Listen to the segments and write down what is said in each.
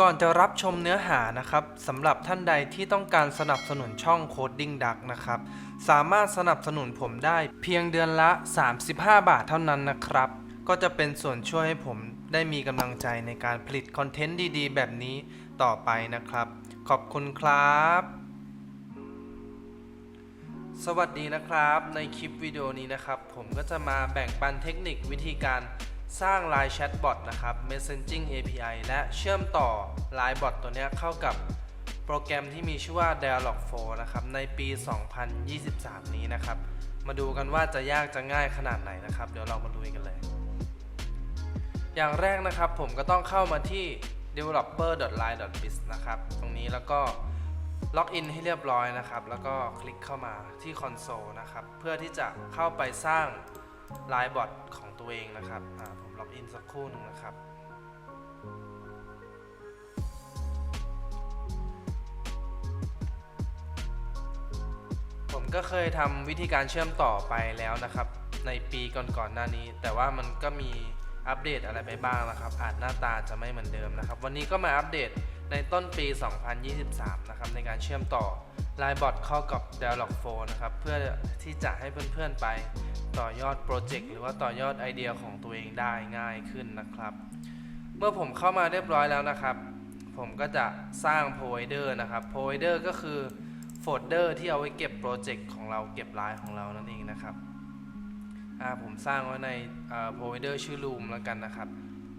ก่อนจะรับชมเนื้อหานะครับสำหรับท่านใดที่ต้องการสนับสนุนช่อง Coding Duck นะครับ สามารถสนับสนุนผมได้เพียงเดือนละ 35 บาทเท่านั้นนะครับ ก็จะเป็นส่วนช่วยให้ผมได้มีกำลังใจในการผลิตคอนเทนต์ดีๆ แบบนี้ต่อไปนะครับ ขอบคุณครับ สวัสดีนะครับ ในคลิปวิดีโอนี้นะครับ ผมก็จะมาแบ่งปันเทคนิควิธีการ สร้าง Line Chatbot นะครับ Messaging API และเชื่อมต่อ Line Bot ตัวนี้เข้ากับโปรแกรมที่มีชื่อว่า Dialog4 นะครับ ในปี 2023 นี้นะครับ มาดูกันว่าจะยากจะง่ายขนาดไหนนะครับ เดี๋ยวเรามาลุยกันเลย อย่างแรกนะครับผมก็ต้องเข้ามาที่ developer.line.biz นะครับ ตรงนี้แล้วก็ล็อกอินให้เรียบร้อยนะครับ แล้วก็คลิกเข้ามาที่คอนโซลนะครับ เพื่อที่จะเข้าไปสร้าง Line Bot ของตัวเองนะครับผมล็อกอินสักครู่หนึ่งนะครับผมก็เคยทำวิธีการเชื่อมต่อไปแล้วนะครับ ในปีก่อนๆหน้านี้ แต่ว่ามันก็มีอัปเดตอะไรไปบ้างนะครับ อาจหน้าตาจะไม่เหมือนเดิมนะครับ วันนี้ก็มาอัปเดตในต้นปี 2023 นะครับในการเชื่อมต่อ Line Bot เข้ากับ Dialog4 นะครับ เพื่อที่จะให้เพื่อนๆไปต่อยอดโปรเจกต์หรือว่าต่อยอดไอเดียของตัวเองได้ง่ายขึ้นนะครับ เมื่อผมเข้ามาเรียบร้อยแล้วนะครับ ผมก็จะสร้าง provider นะครับ provider ก็คือโฟลเดอร์ที่เอาไว้เก็บโปรเจกต์ของเราเก็บไลน์ของเรานั่นเองนะครับผมสร้างไว้ใน provider ชื่อ room แล้วกันนะครับ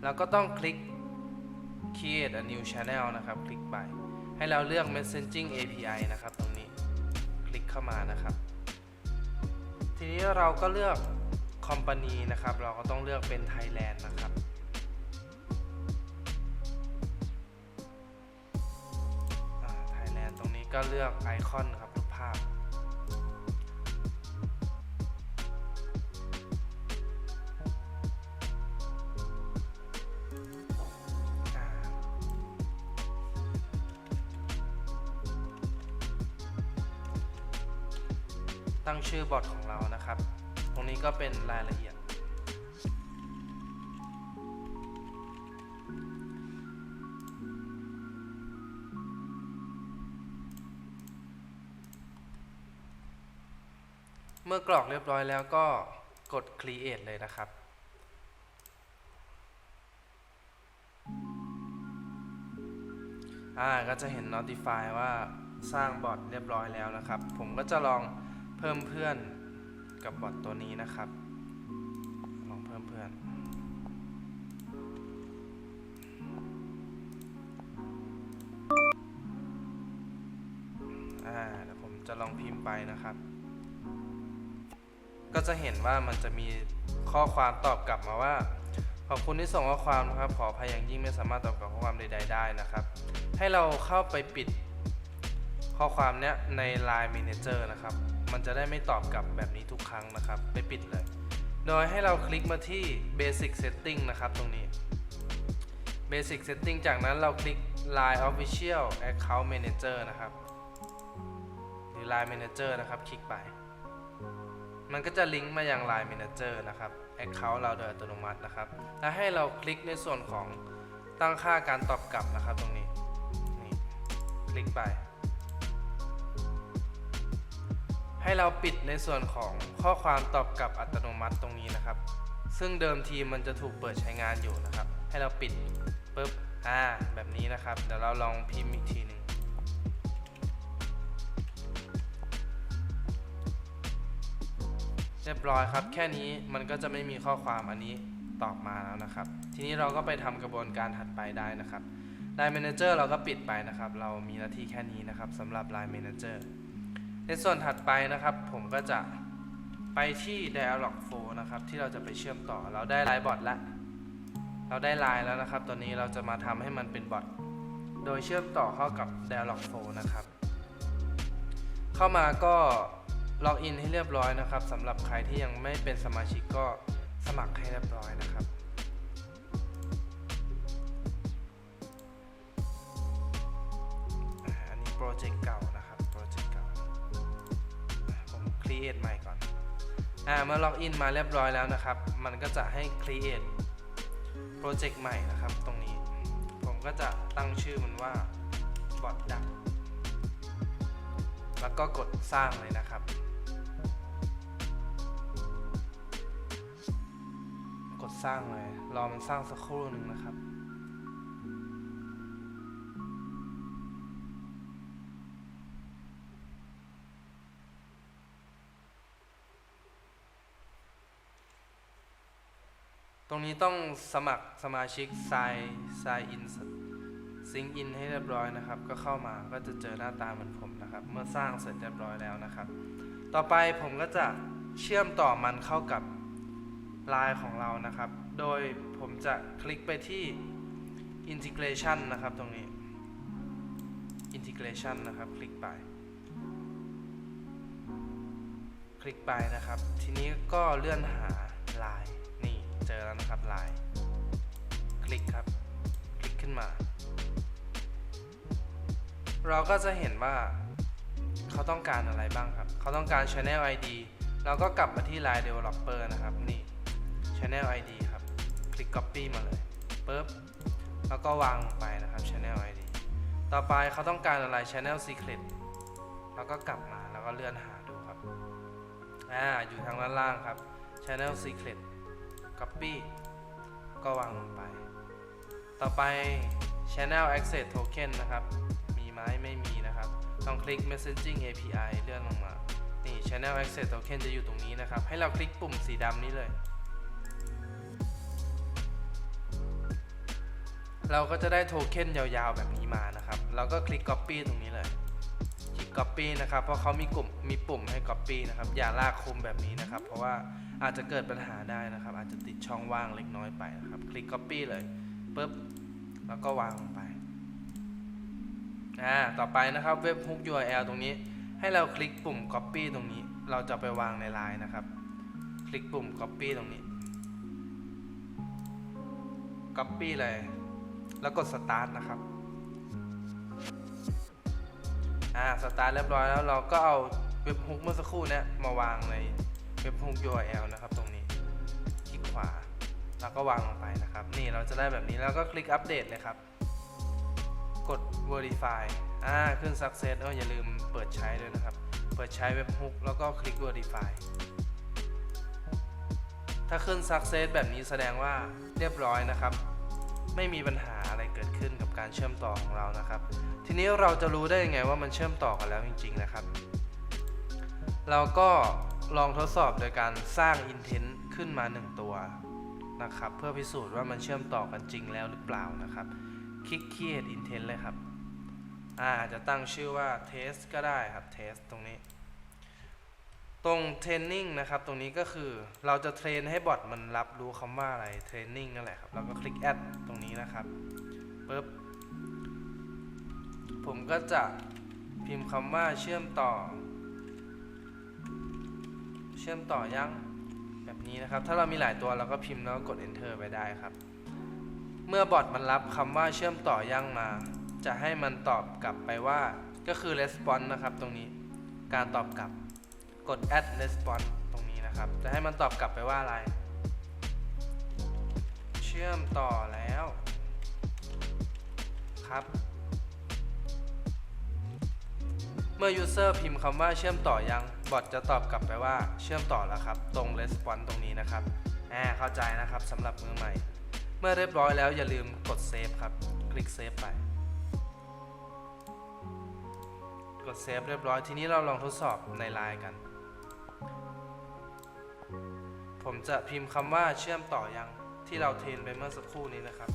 แล้วก็ต้องคลิก create a new channel นะครับ คลิกไป ให้เราเลือก messaging API นะครับ ตรงนี้คลิกเข้ามานะครับ ทีนี้เราก็เลือก company นะครับ เราก็ต้องเลือกเป็น Thailand นะครับไทยแลนด์ตรงนี้ก็เลือกไอคอนครับ ตั้งชื่อบอทของเรานะครับ ตรงนี้ก็เป็นรายละเอียด เมื่อกรอกเรียบร้อยแล้วก็กด create เลยนะครับอ่าก็จะเห็น notify ว่าสร้างบอทเรียบร้อยแล้วนะครับ ผมก็จะลอง พิ่มเพื่อนกับบอทตัวนี้นะครับ ลองเพิ่มเพื่อน อ่าเดี๋ยวผมจะลองพิมพ์ไปนะครับ ก็จะเห็นว่ามันจะมีข้อความตอบกลับมาว่า ขอบคุณที่ส่งข้อความนะครับ ขออภัยอย่างยิ่งไม่สามารถตอบกลับข้อความใด ๆ ได้นะครับ ให้เราเข้าไปปิดข้อความเนี้ยใน Line Manager นะครับ มันจะได้ไม่ตอบกลับแบบนี้ทุกครั้งนะครับ ไปปิดเลย โดยให้เราคลิกมาที่ Basic Setting นะครับตรงนี้ Basic Setting จากนั้นเราคลิก Line Official Account Manager นะครับ หรือ Line Manager นะครับ คลิกไป มันก็จะลิงก์มายัง Line Manager นะครับ Account เราโดยอัตโนมัตินะครับ และให้เราคลิกในส่วนของตั้งค่าการตอบกลับนะครับตรงนี้ นี่ คลิกไป ให้เราปิดในส่วนของข้อความตอบกลับอัตโนมัติตรงนี้นะครับ ซึ่งเดิมทีมันจะถูกเปิดใช้งานอยู่นะครับ ให้เราปิดปุ๊บอ่าแบบนี้นะครับ เดี๋ยวเราลองพิมพ์อีกทีหนึ่งเรียบร้อยครับ แค่นี้มันก็จะไม่มีข้อความอันนี้ตอบมาแล้วนะครับ ทีนี้เราก็ไปทำกระบวนการถัดไปได้นะครับ Line Manager เราก็ปิดไปนะครับ เรามีหน้าที่แค่นี้นะครับสำหรับ Line Manager ในส่วนถัดไปนะครับผมก็จะไปที่ Dialog4 นะครับ ที่เราจะไปเชื่อมต่อเราได้ Line Bot แล้ว เราได้ Line แล้วนะครับ ตอนนี้เราจะมาทำให้มันเป็นบอทโดยเชื่อมต่อเข้ากับ Dialog4 นะครับ เข้ามาก็ล็อกอินให้เรียบร้อยนะครับสำหรับใครที่ยังไม่เป็นสมาชิกก็สมัครให้เรียบร้อยนะครับอันนี้โปรเจกต์เก่า create ใหม่ก่อนอ่าเมื่อล็อกอินมาเรียบร้อยแล้วนะครับ มันก็จะให้ create โปรเจกต์ใหม่นะครับ ตรงนี้ ผมก็จะตั้งชื่อมันว่าบอทดักแล้วก็กดสร้างเลยนะครับ กดสร้างเลย รอมันสร้างสักครู่หนึ่งนะครับ นี้ต้องสมัครสมาชิก sign sign in sync in ให้เรียบร้อยนะครับ ก็เข้ามาก็จะเจอหน้าตาเหมือนผมนะครับ เมื่อสร้างเสร็จเรียบร้อยแล้วนะครับ ต่อไปผมก็จะเชื่อมต่อมันเข้ากับไลน์ของเรานะครับ โดยผมจะคลิกไปที่ integration นะครับตรงนี้ integration นะครับ คลิกไป คลิกไปนะครับ ทีนี้ก็เลื่อนหาไลน์ อแล้วนะครับไลน์คลิกครับ คลิกขึ้นมา เราก็จะเห็นว่าเขาต้องการอะไรบ้างครับ เขาต้องการ Channel ID เราก็กลับมาที่ Line Developer นะครับ นี่ Channel ID ครับ คลิก Copy มาเลยปุ๊บแล้วก็วางลงไปนะครับ Channel ID ต่อไปเขาต้องการอะไร Channel Secret แล้วก็กลับมาแล้วก็เลื่อนหาดูครับ อ่า อยู่ทางด้านล่างครับ Channel Secret Copy ก็วางลงไป ต่อไป Channel Access Token นะครับ มีไหมไม่มีนะครับ ต้องคลิก Messaging API เลื่อนลงมา นี่ Channel Access Token จะอยู่ตรงนี้นะครับ ให้เราคลิกปุ่มสีดำนี้เลย เราก็จะได้โทเค็นยาวๆแบบนี้มานะครับ เราก็คลิก Copy ตรงนี้เลย Copy นะครับ เพราะเขามีกลุ่มมีปุ่มให้ Copy นะครับ อย่าลากคุมแบบนี้นะครับ เพราะว่าอาจจะเกิดปัญหาได้นะครับ อาจจะติดช่องว่างเล็กน้อยไปนะครับ คลิก Copy เลยปุ๊บแล้วก็วางลงไปอ่าต่อไปนะครับเว็บ hook URL ตรงนี้ ให้เราคลิกปุ่ม copy ตรงนี้ เราจะไปวางในไลน์นะครับ คลิกปุ่ม copy ตรงนี้ copy เลย แล้วกด start นะครับ อ่า start เรียบร้อยแล้วเราก็เอาเว็บ hook เมื่อสักครู่เนี้ยมาวางในเว็บ hook URL นะครับตรงนี้ คลิกขวา แล้วก็วางลงไปนะครับ นี่เราจะได้แบบนี้แล้วก็คลิกอัปเดตเลยครับ กด verify อ่าขึ้น success เอออย่าลืมเปิดใช้ด้วยนะครับ เปิดใช้เว็บฮุกแล้วก็คลิก verify ถ้าขึ้น success แบบนี้แสดงว่าเรียบร้อยนะครับ ไม่มีปัญหาอะไรเกิดขึ้น การเชื่อมต่อของเรานะครับ ทีนี้เราจะรู้ได้ยังไงว่ามันเชื่อมต่อกันแล้วจริง ๆนะครับ เราก็ลองทดสอบโดยการสร้าง intent ขึ้นมา 1 ตัวนะครับ เพื่อพิสูจน์ว่ามันเชื่อมต่อกันจริงแล้วหรือเปล่านะครับ คลิก create intent เลยครับอาจจะตั้งชื่อว่า test ก็ได้ครับ test ตรงนี้ ตรง training นะครับ ตรงนี้ก็คือเราจะเทรนให้บอทมันรับรู้คำว่าอะไร training นั่นแหละครับ แล้วก็คลิก add ตรงนี้นะครับปึ๊บ ผมก็จะพิมพ์คำว่าเชื่อมต่อ เชื่อมต่อยังแบบนี้นะครับ ถ้าเรามีหลายตัวเราก็พิมพ์แล้วกด enter ไปได้ครับ เมื่อบอทมันรับคำว่าเชื่อมต่อยังมา จะให้มันตอบกลับไปว่าก็คือ response นะครับตรงนี้การตอบกลับกด add response ตรงนี้นะครับ จะให้มันตอบกลับไปว่าอะไร เชื่อมต่อแล้ว ครับ เมื่อ user พิมพ์คำว่าเชื่อมต่อยัง บอทจะตอบกลับไปว่าเชื่อมต่อแล้วครับ ตรง response ตรงนี้นะครับอ่าเข้าใจนะครับสำหรับมือใหม่ เมื่อเรียบร้อยแล้วอย่าลืมกดเซฟครับ คลิกเซฟไป กดเซฟเรียบร้อย ทีนี้เราลองทดสอบในไลน์กัน ผมจะพิมพ์คำว่าเชื่อมต่อยังที่เราเทรนไปเมื่อสักครู่นี้นะครับ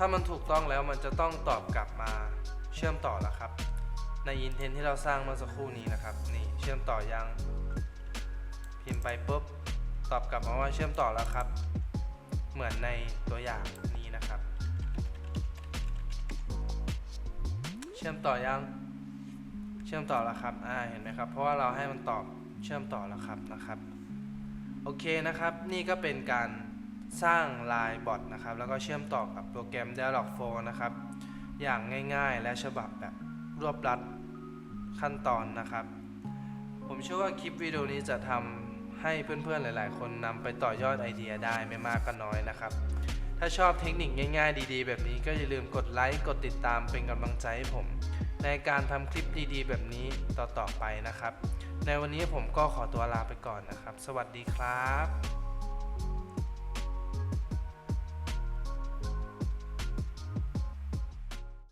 ถ้ามันถูกต้องแล้วมันจะต้องตอบกลับมาเชื่อมต่อแล้วครับ ในอินเทนที่เราสร้างเมื่อสักครู่นี้นะครับ นี่เชื่อมต่อยัง พิมพ์ไปปุ๊บ ตอบกลับมาว่าเชื่อมต่อแล้วครับ เหมือนในตัวอย่างนี้นะครับ เชื่อมต่อยัง เชื่อมต่อแล้วครับ อ่า เห็นไหมครับ เพราะว่าเราให้มันตอบเชื่อมต่อแล้วครับนะครับ โอเคนะครับ นี่ก็เป็นการ สร้างไลน์บอทนะครับ แล้วก็เชื่อมต่อกับโปรแกรม Dialogflow นะครับ อย่างง่ายๆ และฉบับแบบรวบรัดขั้นตอนนะครับ ผมเชื่อว่าคลิปวิดีโอนี้จะทำให้เพื่อนๆหลายๆ คนนำไปต่อยอดไอเดียได้ไม่มากก็น้อยนะครับ ถ้าชอบเทคนิคง่ายๆ ดีๆ แบบนี้ก็อย่าลืมกดไลค์กดติดตามเป็นกำลังใจให้ผม ในการทำคลิปดีๆ แบบนี้ต่อๆไปนะครับ ในวันนี้ผมก็ขอตัวลาไปก่อนนะครับ สวัสดีครับ